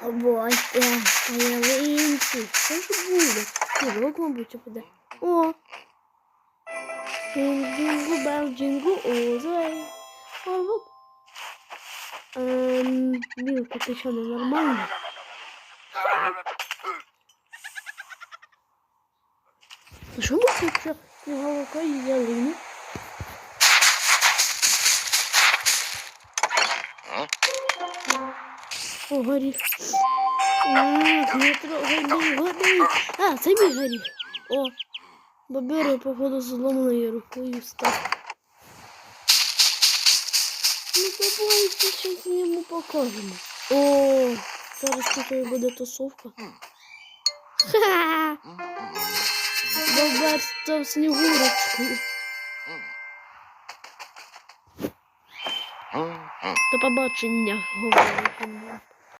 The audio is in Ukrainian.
Побачте, появинці. Що ж буде? Сірок, мабуть, буде. О! Джингу бел, джингу озей. Оп. Ем, Білка, ти що, ненормальна? Що буде, якщо сніговика і ялину? О, горіх. Не трогай мій горіх. А, це мій горіх. О, бобери, походу, зломаною рукою став. Ну, давайте щось йому покажемо. О, зараз тут буде тусовка. Ха! Бобер став снігурочкою. До побачення, говорить.